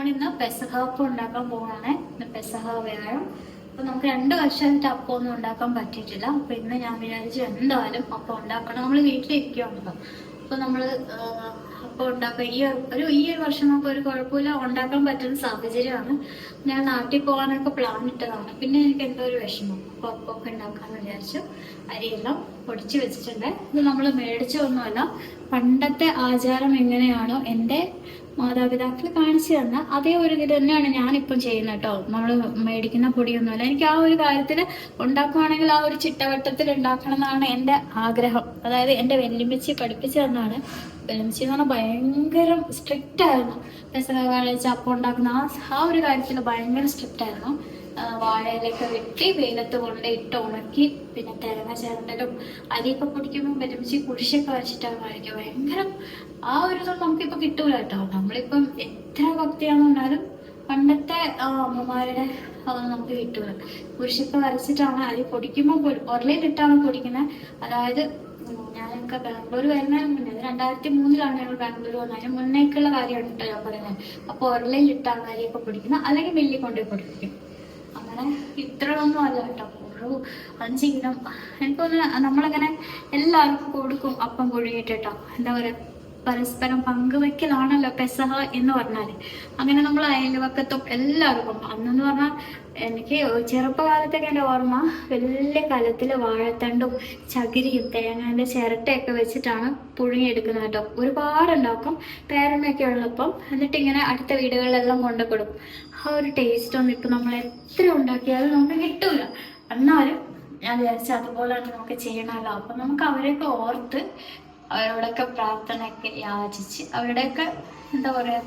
നമ്മളിന്ന് പെസഹ അപ്പം ഉണ്ടാക്കാൻ പോവാണ് ഇന്ന് പെസഹ വ്യാഴം. അപ്പൊ നമുക്ക് രണ്ട് വർഷമായിട്ട് അപ്പം ഒന്നും ഉണ്ടാക്കാൻ പറ്റിയിട്ടില്ല. അപ്പൊ ഇന്ന് ഞാൻ വിചാരിച്ചു എന്തായാലും അപ്പം ഉണ്ടാക്കണം. നമ്മൾ വീട്ടിലിരിക്കുകയാണല്ലോ അപ്പൊ നമ്മൾ ആഹ്, അപ്പം ഉണ്ടാക്കുക ഈ ഒരു- ഈ ഒരു വർഷം നമുക്ക് ഒരു കുഴപ്പമില്ല. ഉണ്ടാക്കാൻ പറ്റുന്ന സാഹചര്യമാണ്. ഞാൻ നാട്ടിൽ പോകാനൊക്കെ പ്ലാൻ ഇട്ടതാണ്. പിന്നെ എനിക്ക് എന്തോ ഒരു വിഷമം. അപ്പൊ അപ്പമൊക്കെ ഉണ്ടാക്കാന്ന് വിചാരിച്ചു. അരിയെല്ലാം പൊടിച്ചു വെച്ചിട്ടുണ്ട്. ഇത് നമ്മൾ മേടിച്ചൊന്നുമല്ല പണ്ടത്തെ ആചാരം എങ്ങനെയാണോ എന്റെ മാതാപിതാക്കൾ കാണിച്ചു തന്ന അതേ ഒരു ഇത് തന്നെയാണ് ഞാനിപ്പം ചെയ്യുന്നത് കേട്ടോ. നമ്മൾ മേടിക്കുന്ന പൊടിയൊന്നുമല്ല. എനിക്ക് ആ ഒരു കാര്യത്തിൽ ഉണ്ടാക്കുവാണെങ്കിൽ ആ ഒരു ചിട്ടവട്ടത്തിൽ ഉണ്ടാക്കണം എന്നാണ് എന്റെ ആഗ്രഹം. അതായത് എന്റെ വെല്ലുമിച്ചി പഠിപ്പിച്ചു തന്നാണ് വെല്ലുമിച്ചി എന്ന് പറഞ്ഞാൽ ഭയങ്കര സ്ട്രിക്റ്റ് ആയിരുന്നു. പെസകാഴ്ച അപ്പം ഉണ്ടാക്കുന്ന ആ ആ ഒരു കാര്യത്തിൽ ഭയങ്കര സ്ട്രിക്റ്റ് ആയിരുന്നു. വാഴയിലൊക്കെ വെട്ടി വെയിലത്ത് കൊണ്ട് ഇട്ട് ഉണക്കി പിന്നെ തേങ്ങ ചേർത്തലും അരിയൊക്കെ പൊടിക്കുമ്പോൾ വരുമിച്ച് കുരിശൊക്കെ വെച്ചിട്ടാണ് വാഴയ്ക്ക് ഭയങ്കര ആ ഒരു ഇതൊന്നും നമുക്കിപ്പൊ കിട്ടൂല കേട്ടോ. നമ്മളിപ്പം എത്ര ഭക്തിയാണെന്നുണ്ടാലും പണ്ടത്തെ അമ്മമാരുടെ അതൊന്നും നമുക്ക് കിട്ടൂല. കുരിശൊക്കെ വരച്ചിട്ടാണ് അരി പൊടിക്കുമ്പോൾ ഉരുളയിലിട്ടാണ് പൊടിക്കുന്നത് അതായത് ഞാനൊക്കെ ബാംഗ്ലൂർ വരുന്നതിന് മുന്നേ രണ്ടായിരത്തി മൂന്നിലാണ് ഞങ്ങൾ ബാംഗ്ലൂർ വന്നത്. അതിന് മുന്നേക്കുള്ള കാര്യമാണ് കേട്ടോ ഞാൻ പറയുന്നത്. അപ്പൊ ഉരുളയിലിട്ടാണ് അരിയൊക്കെ പൊടിക്കുന്നത് അല്ലെങ്കിൽ മില്ലിൽ കൊണ്ടുപോയി പൊടിപ്പിക്കും. അങ്ങനെ ഇത്രയൊന്നും അല്ല കേട്ടോ. ഒരു അഞ്ച് എനിക്ക് എനിക്കൊന്ന് നമ്മളങ്ങനെ എല്ലാവർക്കും കൊടുക്കും അപ്പം പുഴുങ്ങിയിട്ട് എന്താ പറയാ? പരസ്പരം പങ്കുവെക്കലാണല്ലോ പെസഹ എന്ന് പറഞ്ഞാൽ. അങ്ങനെ നമ്മൾ അയൽവക്കത്തും എല്ലാവർക്കും അന്നെന്ന് പറഞ്ഞാൽ എനിക്ക് ചെറുപ്പകാലത്തൊക്കെ എന്റെ ഓർമ്മ വലിയ കലത്തിൽ വാഴത്തണ്ടും ചകിരിയും തേങ്ങേന്റെ ചിരട്ടയൊക്കെ വെച്ചിട്ടാണ് പുഴുങ്ങിയെടുക്കുന്നത് കേട്ടോ. ഒരുപാടുണ്ടാക്കും പേരമ്മയൊക്കെ ഉള്ളപ്പം. എന്നിട്ട് ഇങ്ങനെ അടുത്ത വീടുകളിലെല്ലാം കൊണ്ടു കൊടുക്കും ആ ഒരു ടേസ്റ്റ് ഒന്നും ഇപ്പം നമ്മൾ എത്ര ഉണ്ടാക്കിയാലും നമുക്ക് കിട്ടില്ല എന്നാലും ഞാൻ വിചാരിച്ചു അതുപോലെ തന്നെ നമുക്ക് ചെയ്യണമല്ലോ. അപ്പം നമുക്ക് അവരെയൊക്കെ ഓർത്ത് അവരോടൊക്കെ പ്രാർത്ഥനയൊക്കെ യാചിച്ച് അവരുടെയൊക്കെ എന്താ പറയാ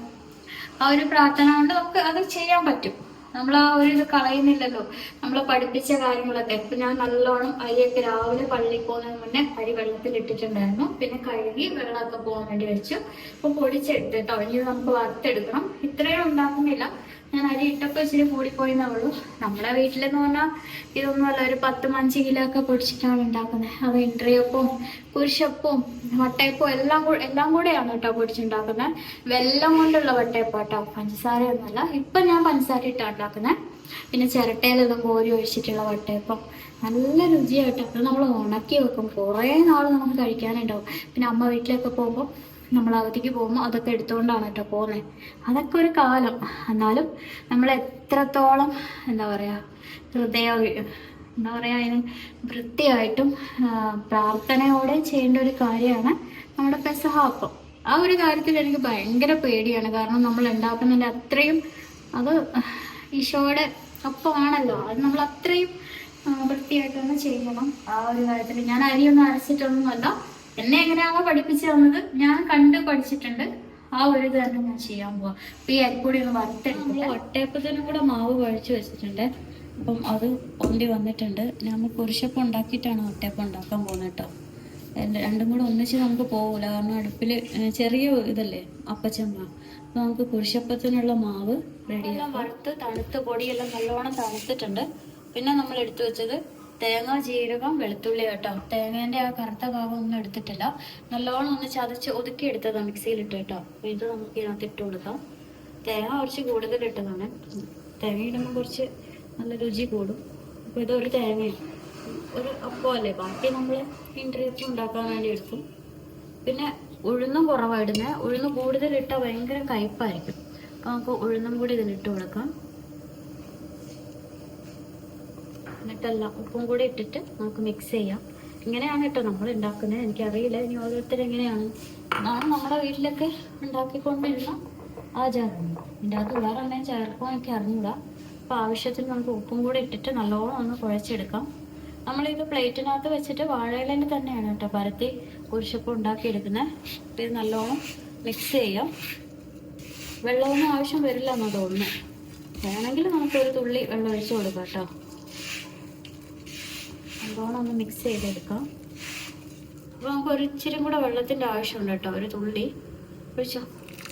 ആ ഒരു പ്രാർത്ഥന കൊണ്ട് നമുക്ക് അത് ചെയ്യാൻ പറ്റും. നമ്മൾ ആ ഒരു ഇത് കളയുന്നില്ലല്ലോ. നമ്മൾ പഠിപ്പിച്ച കാര്യങ്ങളൊക്കെ. ഇപ്പൊ ഞാൻ നല്ലോണം അരിയൊക്കെ രാവിലെ പള്ളിയിൽ പോകുന്നതിന് മുന്നേ അരി വെള്ളത്തിൽ ഇട്ടിട്ടുണ്ടായിരുന്നു. പിന്നെ കഴുകി വെള്ളമൊക്കെ പോകാൻ വേണ്ടി വെച്ചു. അപ്പൊ പൊടിച്ചെടുത്ത് കേട്ടോ ഇനി നമുക്ക് വറുത്തെടുക്കണം. ഇത്രയും ഉണ്ടാക്കുന്നില്ല. ഞാൻ അരി ഇട്ടപ്പോൾ ഇച്ചിരി കൂടിപ്പോയി ഉള്ളൂ. നമ്മുടെ വീട്ടിലെന്ന് പറഞ്ഞാൽ ഇതൊന്നുമല്ല ഒരു പത്ത് അഞ്ച് കിലോ ഒക്കെ പൊടിച്ചിട്ടാണ് ഉണ്ടാക്കുന്നത് അത് ഇൻട്രിയപ്പവും കുരിശപ്പവും വട്ടയപ്പവും എല്ലാം എല്ലാം കൂടെയാണ് കേട്ടോ പൊടിച്ചുണ്ടാക്കുന്നത് വെല്ലം കൊണ്ടുള്ള വട്ടയപ്പം കേട്ടോ പഞ്ചസാരയൊന്നുമല്ല. ഇപ്പം ഞാൻ പഞ്ചസാര ഇട്ടാണ് ഉണ്ടാക്കുന്നത് പിന്നെ ചിരട്ടയിലെല്ലാം കോരി ഒഴിച്ചിട്ടുള്ള വട്ടയപ്പം. നല്ല രുചിയായിട്ട് നമ്മൾ ഉണക്കി വെക്കും. കുറേ നാൾ നമുക്ക് കഴിക്കാനുണ്ടാവും. പിന്നെ അമ്മ വീട്ടിലൊക്കെ പോകുമ്പോൾ നമ്മൾ അവധിക്ക് പോകുമ്പോൾ അതൊക്കെ എടുത്തുകൊണ്ടാണ് കേട്ടോ പോകുന്നത് അതൊക്കെ ഒരു കാലം. എന്നാലും നമ്മൾ എത്രത്തോളം എന്താ പറയുക ഹൃദയ എന്താ പറയുക അതിന് വൃത്തിയായിട്ടും പ്രാർത്ഥനയോടെ ചെയ്യേണ്ട ഒരു കാര്യമാണ് നമ്മുടെ പെസഹാപ്പം ആ ഒരു കാര്യത്തിൽ എനിക്ക് ഭയങ്കര പേടിയാണ്. കാരണം നമ്മൾ ഉണ്ടാക്കുന്നതിന്റെ അത്രയും അത് ഈശോയുടെ ഒപ്പമാണല്ലോ അത് നമ്മൾ അത്രയും വൃത്തിയായിട്ടൊന്ന് വൃത്തിയായിട്ട് ചെയ്യണം ആ ഒരു കാര്യത്തിൽ. ഞാൻ അരിയൊന്നും അരച്ചിട്ടൊന്നുമല്ല. എന്നെ എങ്ങനെയാണോ പഠിപ്പിച്ചു തന്നത് ഞാൻ കണ്ട് പഠിച്ചിട്ടുണ്ട്. ആ ഒരു ഇത് തന്നെ ഞാൻ ചെയ്യാൻ പോവാ. അപ്പൊ ഈ അരിപ്പൊടി ഒന്ന് വറുത്തെടുക്കും ഒട്ടേപ്പത്തിനും കൂടെ മാവ് കുഴച്ച് വെച്ചിട്ടുണ്ട്. അപ്പം അത് ഒന്നി വന്നിട്ടുണ്ട്. നമ്മൾ കുരിശപ്പം ഉണ്ടാക്കിയിട്ടാണ് ഒട്ടയപ്പം ഉണ്ടാക്കാൻ പോകുന്നത് കേട്ടോ. രണ്ട് രണ്ടും കൂടെ ഒന്നിച്ച് നമുക്ക് പോകില്ല കാരണം അടുപ്പിൽ ചെറിയ ഇതല്ലേ അപ്പച്ചമ്മ. അപ്പൊ നമുക്ക് കുരിശപ്പത്തിനുള്ള മാവ് റെഡിയാക്കാം. വറുത്ത് തണുത്ത് പൊടിയെല്ലാം നല്ലോണം തണുത്തിട്ടുണ്ട്. പിന്നെ നമ്മൾ എടുത്തു വെച്ചത് തേങ്ങ ജീരകം വെളുത്തുള്ളി കേട്ടോ. തേങ്ങേന്റെ ആ കറുത്ത ഭാഗം ഒന്നും എടുത്തിട്ടില്ല. നല്ലോണം ഒന്ന് ചതച്ച് ഒതുക്കി എടുത്തതാണ് മിക്സിയിലിട്ട് കേട്ടോ. ഇത് നമുക്ക് ഇതിനകത്ത് ഇട്ട് കൊടുക്കാം. തേങ്ങ കുറച്ച് കൂടുതൽ ഇട്ടതാണ്. തേങ്ങ ഇടുമ്പോൾ കുറച്ച് നല്ല രുചി കൂടും. അപ്പൊ ഇത് ഒരു തേങ്ങയാണ് ഒരു അപ്പമല്ലേ ബാക്കി നമ്മൾ ഇൻട്രീറ്റ് ഉണ്ടാക്കാൻ വേണ്ടി എടുക്കും. പിന്നെ ഉഴുന്നും കുറവായിടുന്നത് ഉഴുന്ന് കൂടുതൽ ഇട്ടാൽ ഭയങ്കര കയ്പായിരിക്കും. അപ്പൊ നമുക്ക് ഉഴുന്നും കൂടി ഇതിലിട്ട് കൊടുക്കാം. എന്നിട്ടെല്ലാം ഉപ്പും കൂടി ഇട്ടിട്ട് നമുക്ക് മിക്സ് ചെയ്യാം. ഇങ്ങനെയാണ് കേട്ടോ നമ്മൾ ഉണ്ടാക്കുന്നത് എനിക്കറിയില്ല. ഇനി ഓരോരുത്തർ എങ്ങനെയാണ്? നാളെ നമ്മുടെ വീട്ടിലൊക്കെ ഉണ്ടാക്കിക്കൊണ്ടിരുന്ന ആചാരം ഇതിന്റെ അകത്ത് വേറെ എന്തെങ്കിലും ചേർക്കുമോ എനിക്ക് അറിഞ്ഞൂടാ അപ്പോൾ ആവശ്യത്തിന് നമുക്ക് ഉപ്പും കൂടി ഇട്ടിട്ട് നല്ലോണം ഒന്ന് കുഴച്ചെടുക്കാം. നമ്മളിത് പ്ലേറ്റിനകത്ത് വെച്ചിട്ട് വാഴയിലയിൽ തന്നെയാണ് കേട്ടോ പരത്തി കുരിശപ്പം ഉണ്ടാക്കിയെടുക്കുന്നത്. അപ്പോൾ ഇത് നല്ലോണം മിക്സ് ചെയ്യാം. വെള്ളമൊന്നും ആവശ്യം വരില്ല എന്നാ വേണമെങ്കിൽ നമുക്കൊരു തുള്ളി വെള്ളം ഒഴിച്ച് കൊടുക്കാം കേട്ടോ നല്ലോണം ഒന്ന് മിക്സ് ചെയ്തെടുക്കാം. അപ്പോൾ നമുക്ക് ഒരു ഇച്ചിരി കൂടെ വെള്ളത്തിന്റെ ആവശ്യമുണ്ട് കേട്ടോ ഒരു തുള്ളി. ഒഴിച്ചോ?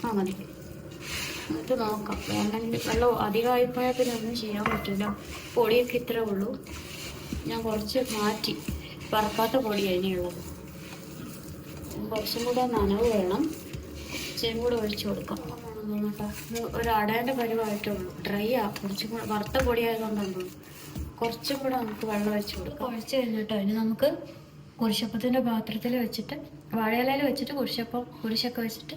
ആ മതി. എന്നിട്ട് നോക്കാം. വേണമെങ്കിൽ വെള്ളം അധികമായി പോയാൽ പിന്നെ ഒന്നും ചെയ്യാൻ പറ്റില്ല. പൊടിയൊക്കെ ഇത്രേ ഉള്ളൂ. ഞാൻ കുറച്ച് മാറ്റി പറക്കാത്ത പൊടിയാണ് ഇനിയുള്ളത്. കുറച്ചും കൂടെ നനവ് വേണം. ഇച്ചിരി കൂടെ ഒഴിച്ചു കൊടുക്കാം. ഒരു അടേന്റെ പരിവായിട്ടുള്ളൂ ഡ്രൈ ആ കുറച്ചും കൂടെ വറുത്ത പൊടിയായതുകൊണ്ടാണ് കുറച്ചും കൂടെ നമുക്ക് വെള്ളം വെച്ച് കൊടുക്കാം. കുഴച്ച് കഴിഞ്ഞിട്ടോ? ഇനി നമുക്ക് കുരിശപ്പത്തിന്റെ പാത്രത്തിൽ വെച്ചിട്ട് വാഴയിലയിൽ വെച്ചിട്ട് കുരിശപ്പം കുരിശൊക്കെ വെച്ചിട്ട്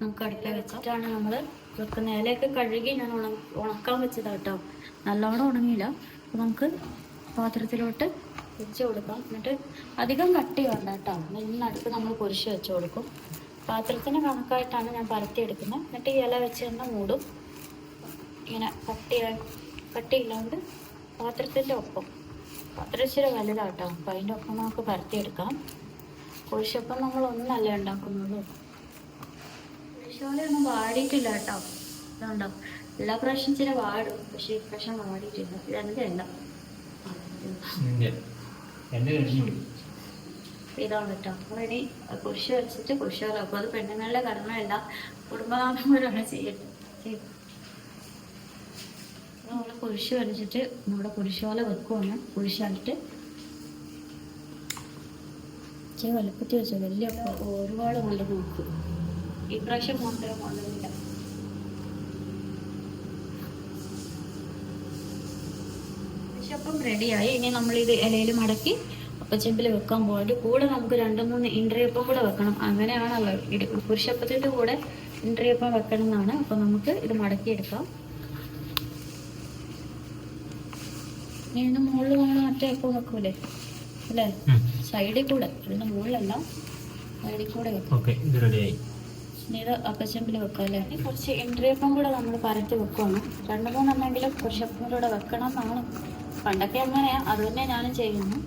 നമുക്ക് അടുപ്പിൽ വെച്ചിട്ടാണ് നമ്മൾ വെക്കുന്ന ഇലയൊക്കെ കഴുകി ഞാൻ ഉണ ഉണക്കാൻ വെച്ചതാണ് കേട്ടോ നല്ലോണം ഉണങ്ങിയില്ല. അപ്പോൾ നമുക്ക് പാത്രത്തിലോട്ട് വെച്ച് കൊടുക്കാം. എന്നിട്ട് അധികം കട്ടി വേണ്ട കേട്ടോ. നിന്നടുത്ത് നമ്മൾ കുരിശ് വെച്ച് കൊടുക്കും. പാത്രത്തിന് കണക്കായിട്ടാണ് ഞാൻ പരത്തി എടുക്കുന്നത്. എന്നിട്ട് ഈ ഇല വെച്ച് തന്നെ മൂടും. ഇങ്ങനെ കട്ടിയായി കട്ടിയില്ലാണ്ട് പാത്രത്തിന്റെ ഒപ്പം. പാത്രം ഇച്ചിരി വലുതാട്ടോ. അപ്പം അതിന്റെ ഒപ്പം നമുക്ക് പരത്തിയെടുക്കാം. കുരിശപ്പം നമ്മൾ ഒന്നല്ല ഉണ്ടാക്കുന്നത്. കുരിശോലൊന്നും വാടിയിട്ടില്ല കേട്ടോ. ഇതുണ്ടോ? എല്ലാ പ്രാവശ്യം ഇച്ചിരി വാടും. പക്ഷെ ഇപ്രാവശ്യം വാടിയിട്ടില്ല. ഇതെന്റെ അല്ല. ഇതാണ് കേട്ടോ. ഇനി കുരിശ് വെച്ചിട്ട് കുരിശോല അപ്പോൾ അത് പെണ്ണുങ്ങളുടെ കടമയല്ല. കുടുംബനാഥന്മാരാണ് ചെയ്യേണ്ടത്. ചെയ്യും. നമ്മൾ കുരിശ് വരച്ചിട്ട് നമ്മുടെ കുരിശോല വെക്കുവാണ്. കുഴിച്ചാലിട്ട് ചെ വലുപ്പത്തിൽ വെച്ചോ വലിയ ഒരുപാട് കൊണ്ട് നോക്കും ഈ പ്രാവശ്യം കൊണ്ടുവരാൻ കൊണ്ടുവരില്ല അപ്പം റെഡിയായി ഇനി നമ്മൾ ഇത് ഇലയിൽ മടക്കി അപ്പച്ചെമ്പിൽ വെക്കാൻ പോയിട്ട് കൂടെ നമുക്ക് രണ്ട് മൂന്ന് ഇൻട്രിയപ്പം കൂടെ വെക്കണം. അങ്ങനെയാണല്ലോ. പുരുഷപ്പത്തിന്റെ കൂടെ ഇൻട്രിയപ്പം വെക്കണം എന്നാണ് അപ്പോൾ നമുക്ക് ഇത് മടക്കി എടുക്കാം ഇതിന് മുകളിൽ നമ്മൾ മറ്റേ എപ്പോ വെക്കൂലേ? അല്ലേ? സൈഡിൽ കൂടെ. ഇതിന്റെ മുകളിലല്ല. സൈഡിൽ കൂടെ വെക്കാം. ഓക്കെ ഇത് അപ്പച്ചെമ്പിൽ വെക്കാം അല്ലേ? കുറച്ച് ഇൻട്രിയപ്പം കൂടെ നമ്മൾ പരത്തി വെക്കുവാണ്. രണ്ട് മൂന്നെണ്ണെങ്കിലും പുരുഷപ്പം കൂടെ വെക്കണം എന്നാണ്. പണ്ടൊക്കെ അങ്ങനെയാ. അത് തന്നെ ഞാനും ചെയ്യുന്നു.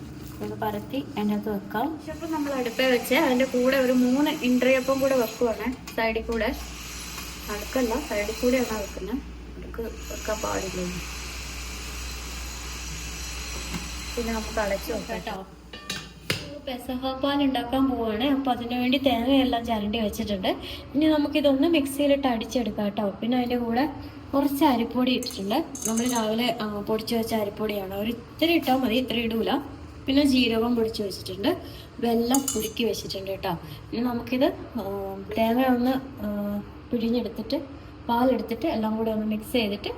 ഇത് പരത്തി അതിനകത്ത് വെക്കാം. അപ്പം നമ്മൾ അടുപ്പേ വെച്ച് അതിന്റെ കൂടെ ഒരു മൂന്ന് ഇൻട്രിയപ്പം കൂടെ വെക്കുവാണ്. സൈഡിൽ കൂടെ. അടുക്കല്ല സൈഡിൽ കൂടെയാണ് വെക്കുന്നത്. അടുക്ക് വെക്കാൻ പാടില്ല പിന്നെ നമുക്ക് അടച്ചു കേട്ടോ. പെസഹപ്പാൽ ഉണ്ടാക്കാൻ പോവാണ്. അപ്പോൾ അതിനു വേണ്ടി തേങ്ങയെല്ലാം ചരണ്ടി വെച്ചിട്ടുണ്ട്. ഇനി നമുക്കിതൊന്ന് മിക്സിയിലിട്ട് അടിച്ചെടുക്കാം കേട്ടോ. പിന്നെ അതിന്റെ കൂടെ കുറച്ച് അരിപ്പൊടി ഇട്ടിട്ടുണ്ട്. നമ്മൾ രാവിലെ പൊടിച്ചു വെച്ച അരിപ്പൊടിയാണ്. ഒരു ഇത്തിരി ഇട്ടാൽ മതി. ഇത്ര ഇടൂല. പിന്നെ ജീരകം പൊടിച്ച് വെച്ചിട്ടുണ്ട്. വെള്ളം പുഴുക്കി വെച്ചിട്ടുണ്ട് കേട്ടോ. ഇനി നമുക്കിത് തേങ്ങ ഒന്ന് പിഴിഞ്ഞെടുത്തിട്ട് പാലെടുത്തിട്ട് എല്ലാം കൂടെ ഒന്ന് മിക്സ് ചെയ്തിട്ട്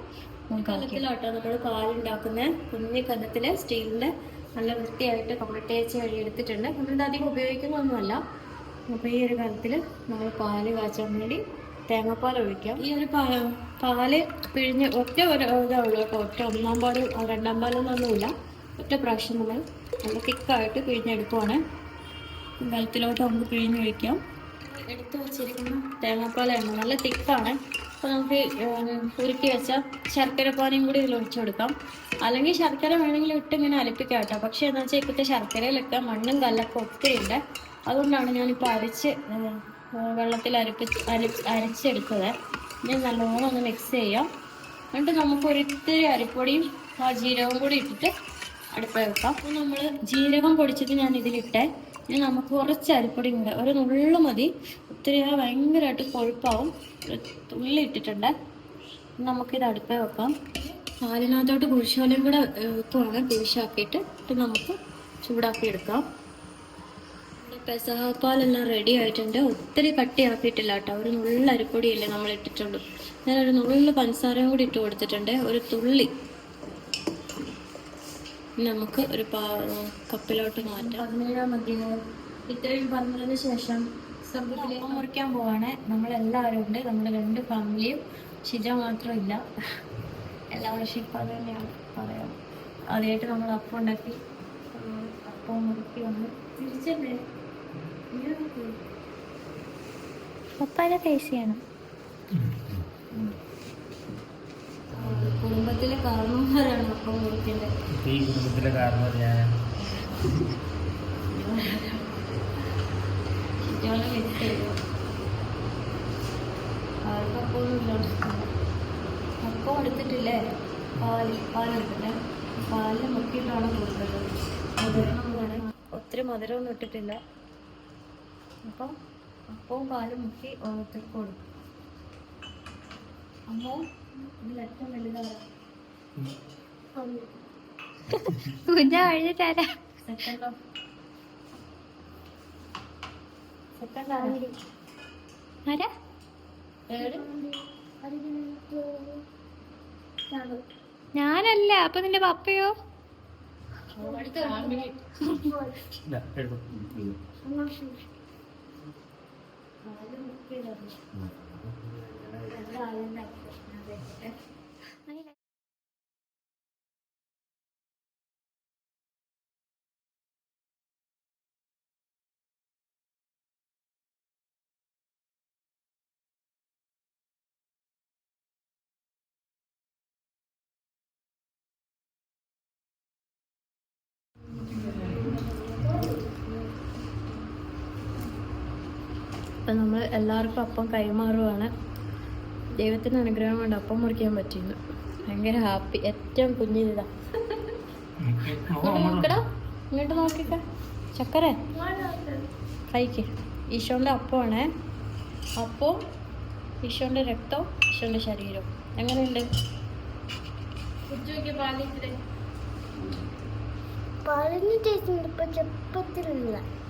കലത്തിലാട്ടോ നമ്മൾ പാലുണ്ടാക്കുന്ന കുഞ്ഞു കലത്തിൽ സ്റ്റീലിന്റെ നല്ല വൃത്തിയായിട്ട് നമ്മൾ തേച്ച് എടുത്തിട്ടുണ്ട്. നമ്മളിത് അധികം ഉപയോഗിക്കുന്നൊന്നുമല്ല. അപ്പോൾ ഈ ഒരു കാലത്തിൽ നമ്മൾ പാൽ കാച്ചാൻ വേണ്ടി തേങ്ങാപ്പാൽ ഒഴിക്കാം. ഈ ഒരു പാ പാൽ പിഴിഞ്ഞ് ഒറ്റ ഒരു ഇതാ ഉള്ളൂ കേട്ടോ. ഒറ്റ ഒന്നാം പാൽ രണ്ടാം പാലൊന്നൊന്നുമില്ല ഒറ്റ പ്രാവശ്യം നമ്മൾ നല്ല തിക്കായിട്ട് പിഴിഞ്ഞെടുക്കുവാണ്. വെള്ളത്തിലോട്ട് നമുക്ക് പിഴിഞ്ഞൊഴിക്കാം എടുത്ത് വച്ചിരിക്കുന്ന തേങ്ങാപ്പാലാണ് നല്ല തിക്കാണ്. അപ്പോൾ നമുക്ക് ഉരുക്കി വെച്ച ശർക്കര പാനിയും കൂടി ഇതിൽ ഒഴിച്ചു കൊടുക്കാം. അല്ലെങ്കിൽ ശർക്കര വേണമെങ്കിൽ ഇട്ട് ഇങ്ങനെ അലപ്പിക്കാം കേട്ടോ. പക്ഷേ എന്താ വെച്ചാൽ ഇപ്പോഴത്തെ ശർക്കരയിലൊക്കെ മണ്ണും കല്ലൊക്കെ ഒത്തിരി ഉണ്ട് അതുകൊണ്ടാണ് ഞാനിപ്പോൾ അരച്ച് വെള്ളത്തിൽ അരപ്പിച്ച് അരി അരച്ചെടുത്തത്. ഇനി നല്ലോണം ഒന്ന് മിക്സ് ചെയ്യാം. എന്നിട്ട് നമുക്ക് ഒരിത്തിരി അരിപ്പൊടിയും ആ ജീരകവും കൂടി ഇട്ടിട്ട് അടുപ്പ് വെക്കാം. അപ്പോൾ നമ്മൾ ജീരകം പൊടിച്ചിട്ട് ഞാൻ ഇതിലിട്ടേ ഇനി നമുക്ക് കുറച്ച് അരിപ്പൊടി കൂടെ ഒരു നുള്ളു മതി. ഒത്തിരി ഭയങ്കരമായിട്ട് കൊഴുപ്പാവും. ഒരു തുള്ളി ഇട്ടിട്ടുണ്ട് നമുക്കിത് അടുപ്പേ വെക്കാം. പാലിനകത്തോട്ട് കുരിശോലയും കൂടെ വെക്കുവാണ്. കുരിശാക്കിയിട്ട് എന്നിട്ട് നമുക്ക് ചൂടാക്കി എടുക്കാം പെസഹപ്പാലെല്ലാം റെഡി ആയിട്ടുണ്ട്. ഒത്തിരി കട്ടിയാക്കിയിട്ടില്ല കേട്ടോ. ഒരു നുള്ള അരിപ്പൊടിയല്ലേ നമ്മൾ ഇട്ടിട്ടുള്ളൂ. ഞാനൊരു നുള്ള പഞ്ചസാരയും കൂടി ഇട്ട് കൊടുത്തിട്ടുണ്ട്. ഒരു തുള്ളി. നമുക്ക് ഒരു കപ്പിലോട്ട് മാറ്റാം. പതിനേഴാം മതി ഇത്രയും പറഞ്ഞതിന് ശേഷം സംഭവത്തിൽ മുറിക്കാൻ പോവാണ്. നമ്മളെല്ലാവരും ഉണ്ട് നമ്മുടെ രണ്ട് ഫാമിലിയും ഷിജ മാത്രമില്ല. എല്ലാ വർഷവും ഇപ്പം അത് തന്നെയാണ് പറയാം. ആദ്യമായിട്ട് നമ്മൾ അപ്പം ഉണ്ടാക്കി. അപ്പം മുറുക്കി വന്ന് തിരിച്ചല്ലേ? പപ്പാനെ ഫേസ് ചെയ്യണം കുടുംബത്തിലെ കാരണവന്മാരാണ് അപ്പം മുറിക്കേണ്ടത് ഈ കുടുംബത്തിലെ കാരണം ഞാൻ ഷിജോനെ മിസ് ഒന്നും അപ്പം എടുത്തിട്ടില്ലേ പാൽ പാലെടുത്തില്ലേ പാലിൽ മുക്കിയിട്ടാണ് കൊടുക്കുന്നത് മധുരമാണ് ഒത്തിരി മധുരമൊന്നും ഇട്ടിട്ടില്ല അപ്പം അപ്പവും പാലും മുക്കി ഓരോരുത്തർക്ക് കൊടുക്കും അമ്മോ. ഇതിലേറ്റവും വലുതാണ് കുഞ്ഞ കഴിഞ്ഞിട്ടാരാ സെക്കൻഡോ സെക്കൻഡ് ആണെങ്കിൽ ആരാ? ഞാനല്ല. അപ്പൊ നിന്റെ പപ്പയോ? അപ്പം നമ്മൾ എല്ലാവർക്കും അപ്പം കൈമാറുവാണ്. ദൈവത്തിന്റെ അനുഗ്രഹം കൊണ്ട് അപ്പം മുറിക്കാൻ പറ്റിയിരുന്നു. ഭയങ്കര ഹാപ്പി. ഏറ്റവും കുഞ്ഞിതാ നോക്കടാ. ഇങ്ങോട്ട് നോക്കിക്ക. ചക്കര. കഴിക്ക്. ഈശോന്റെ അപ്പമാണേ. അപ്പവും ഈശോന്റെ രക്തവും ഈശോന്റെ ശരീരവും. എങ്ങനെയുണ്ട്? പറഞ്ഞു ടേസ്റ്റ് ഇപ്പൊ ചെപ്പത്തിലില്ല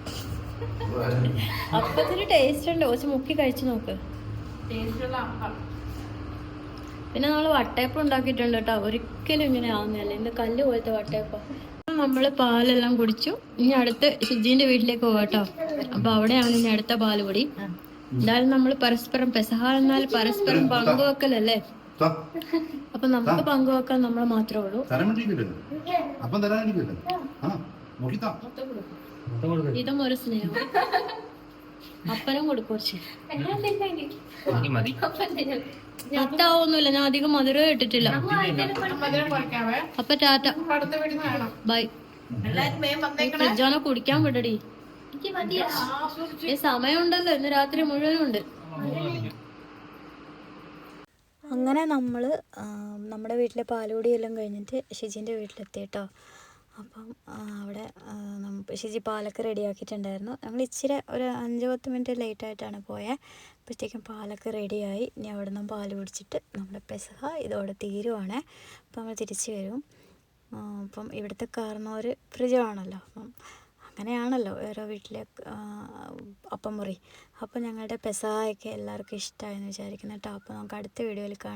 അപ്പത്തിന് ടേസ്റ്റ് ഉണ്ട്. കുറച്ച് മുക്കി കഴിച്ചു നോക്ക്. പിന്നെ നമ്മൾ വട്ടയപ്പം ഉണ്ടാക്കിയിട്ടുണ്ട് കേട്ടോ. ഒരിക്കലും ഇങ്ങനെ ആവുന്നില്ല എന്ത് കല്ല് പോലത്തെ വട്ടയപ്പം. നമ്മൾ പാലെല്ലാം കുടിച്ചു. ഇനി അടുത്ത് ഷിജീന്റെ വീട്ടിലേക്ക് പോകാം കേട്ടോ. അപ്പൊ അവിടെയാണ് ഇനി അടുത്ത പാൽ പൊടി എന്തായാലും നമ്മൾ പരസ്പരം പെസഹ എന്നാൽ പരസ്പരം പങ്കുവെക്കലല്ലേ? അപ്പൊ നമുക്ക് പങ്കുവെക്കാൻ നമ്മൾ മാത്രമേ ഉള്ളൂ. ഇതും ഒരു സ്നേഹം. അപ്പനും ഞാൻ അധികം മധുരം ഇട്ടിട്ടില്ല അപ്പൊ ടാറ്റ. ബൈ. ഫ്രിഡ്ജാണോ കുടിക്കാൻ വിടടി? ഈ സമയമുണ്ടല്ലോ. ഇന്ന് രാത്രി മുഴുവനും ഉണ്ട് അങ്ങനെ നമ്മൾ നമ്മുടെ വീട്ടിലെ പാലുകൂടിയെല്ലാം കഴിഞ്ഞിട്ട് ഷിജിന്റെ വീട്ടിലെത്തി കേട്ടോ. അപ്പം അവിടെ ഷിജി പാലൊക്കെ റെഡിയാക്കിയിട്ടുണ്ടായിരുന്നു ഞങ്ങൾ ഇച്ചിരി ഒരു അഞ്ച് പത്ത് മിനിറ്റ് ലേറ്റായിട്ടാണ് പോയത് അപ്പോഴത്തേക്കും പാലൊക്കെ റെഡിയായി ഇനി അവിടെ നിന്ന് പാൽ കുടിച്ചിട്ട് നമ്മുടെ പെസഹ ഇതോടെ തീരുവാണ്. അപ്പം നമ്മൾ തിരിച്ച് വരും. അപ്പം ഇവിടുത്തെ കാർന്നോർ ഫ്രിഡ്ജാണല്ലോ. അപ്പം അങ്ങനെയാണല്ലോ ഓരോ വീട്ടിലെ അപ്പം മുറി അപ്പോൾ ഞങ്ങളുടെ പെസഹയൊക്കെ എല്ലാവർക്കും ഇഷ്ടമായെന്ന് വിചാരിക്കുന്നു കേട്ടോ അപ്പോൾ നമുക്ക് അടുത്ത വീഡിയോയിൽ കാണാം.